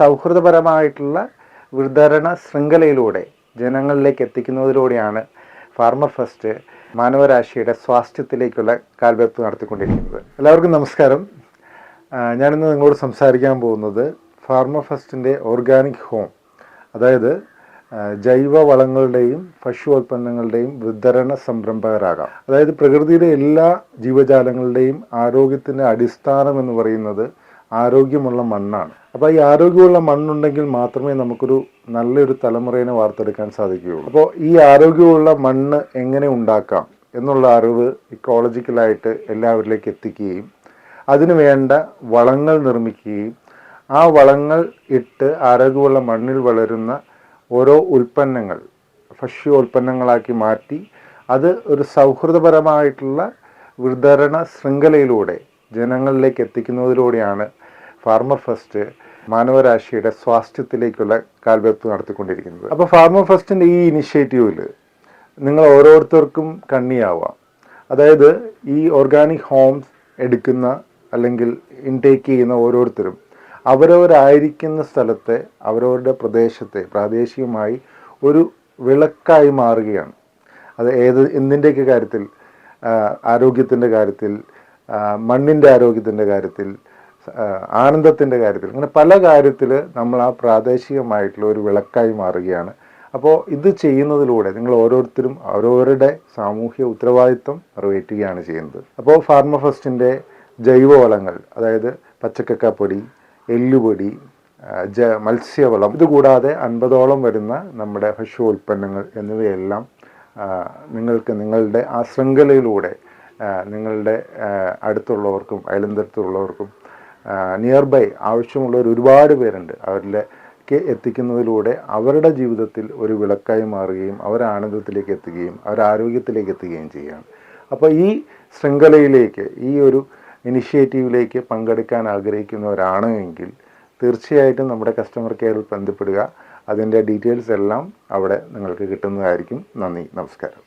സൗഹൃദപരമായിട്ടുള്ള വിതരണ ശൃംഖലയിലൂടെ ജനങ്ങളിലേക്ക് എത്തിക്കുന്നതിലൂടെയാണ് farmer first മാനവരാശിയുടെ സ്വാസ്ഥ്യത്തിലേക്കുള്ള കാൽവെപ്പ് നടത്തിക്കൊണ്ടിരിക്കുന്നത്. എല്ലാവർക്കും നമസ്കാരം. ഞാനിന്ന് നിങ്ങളോട് സംസാരിക്കാൻ പോകുന്നത് ഫാർമർ ഫസ്റ്റിന്റെ ഓർഗാനിക് ഹോം അതായത് ജൈവ വളങ്ങളുടെയും ഭക്ഷ്യോൽപ്പന്നങ്ങളുടെയും വിതരണ സംരംഭകരാകാം. അതായത് പ്രകൃതിയിലെ എല്ലാ ജീവജാലങ്ങളുടെയും ആരോഗ്യത്തിന്റെ അടിസ്ഥാനം എന്ന് പറയുന്നത് ആരോഗ്യമുള്ള മണ്ണാണ്. അപ്പോൾ ഈ ആരോഗ്യമുള്ള മണ്ണുണ്ടെങ്കിൽ മാത്രമേ നമുക്കൊരു നല്ലൊരു തലമുറയെ വാർത്തെടുക്കാൻ സാധിക്കുകയുള്ളൂ. അപ്പോൾ ഈ ആരോഗ്യമുള്ള മണ്ണ് എങ്ങനെ ഉണ്ടാക്കാം എന്നുള്ള അറിവ് ഇക്കോളജിക്കലായിട്ട് എല്ലാവരിലേക്ക് എത്തിക്കുകയും അതിനു വേണ്ട വളങ്ങൾ നിർമ്മിക്കുകയും ആ വളങ്ങൾ ഇട്ട് ആരോഗ്യമുള്ള മണ്ണിൽ വളരുന്ന ഓരോ ഉൽപ്പന്നങ്ങൾ ഭക്ഷ്യോൽപ്പന്നങ്ങളാക്കി മാറ്റി അത് ഒരു സൗഹൃദപരമായിട്ടുള്ള വിതരണ ശൃംഖലയിലൂടെ ജനങ്ങളിലേക്ക് എത്തിക്കുന്നതിലൂടെയാണ് ഫാർമർ ഫസ്റ്റ് മാനവരാശിയുടെ സ്വാസ്ഥ്യത്തിലേക്കുള്ള കാൽവെപ്പ് നടത്തിക്കൊണ്ടിരിക്കുന്നത്. അപ്പോൾ ഫാർമർ ഫസ്റ്റിന്റെ ഈ ഇനിഷ്യേറ്റീവിൽ നിങ്ങൾ ഓരോരുത്തർക്കും കണ്ണിയാവാം. അതായത് ഈ ഓർഗാനിക് ഹോംസ് എടുക്കുന്ന അല്ലെങ്കിൽ ഇൻടേക്ക് ചെയ്യുന്ന ഓരോരുത്തരും അവരവരായിരിക്കുന്ന സ്ഥലത്തെ അവരവരുടെ പ്രദേശത്തെ പ്രാദേശികമായി ഒരു വിളക്കായി മാറുകയാണ്. അത് ഏത് എന്തിന്റെയൊക്കെ കാര്യത്തിൽ ആരോഗ്യത്തിന്റെ കാര്യത്തിൽ മണ്ണിന്റെ ആരോഗ്യത്തിന്റെ കാര്യത്തിൽ ആനന്ദത്തിന്റെ കാര്യത്തിൽ. അങ്ങനെ പല കാര്യത്തിൽ നമ്മൾ ആ പ്രാദേശികമായിട്ടുള്ള ഒരു വിളക്കായി മാറുകയാണ്. അപ്പോൾ ഇത് ചെയ്യുന്നതിലൂടെ നിങ്ങൾ ഓരോരുത്തരും അവരവരുടെ സാമൂഹ്യ ഉത്തരവാദിത്വം നിറവേറ്റുകയാണ് ചെയ്യുന്നത്. അപ്പോൾ ഫാർമ ഫസ്റ്റിന്റെ ജൈവവളങ്ങൾ അതായത് പച്ചക്കക്കാപ്പൊടി എല്ലുപൊടി ജ മത്സ്യവളം ഇതുകൂടാതെ അൻപതോളം വരുന്ന നമ്മുടെ ഭക്ഷ്യോൽപ്പന്നങ്ങൾ എന്നിവയെല്ലാം നിങ്ങൾക്ക് നിങ്ങളുടെ ആ ശൃംഖലയിലൂടെ നിങ്ങളുടെ അടുത്തുള്ളവർക്കും അയലന്തരത്തുള്ളവർക്കും നിയർ ബൈ ആവശ്യമുള്ളവർ ഒരുപാട് പേരുണ്ട്. അവരിലേക്ക് എത്തിക്കുന്നതിലൂടെ അവരുടെ ജീവിതത്തിൽ ഒരു വിളക്കായി മാറുകയും അവർ ആനന്ദത്തിലേക്ക് എത്തുകയും അവർ ആരോഗ്യത്തിലേക്ക് എത്തുകയും ചെയ്യുകയാണ്. അപ്പോൾ ഈ ശൃംഖലയിലേക്ക് ഈ ഒരു ഇനിഷ്യേറ്റീവിലേക്ക് പങ്കെടുക്കാൻ ആഗ്രഹിക്കുന്നവരാണ് എങ്കിൽ തീർച്ചയായിട്ടും നമ്മുടെ കസ്റ്റമർ കെയറിൽ ബന്ധപ്പെടുക. അതിന്റെ ഡീറ്റെയിൽസ് എല്ലാം അവിടെ നിങ്ങൾക്ക് കിട്ടുന്നതായിരിക്കും. നന്ദി. നമസ്കാരം.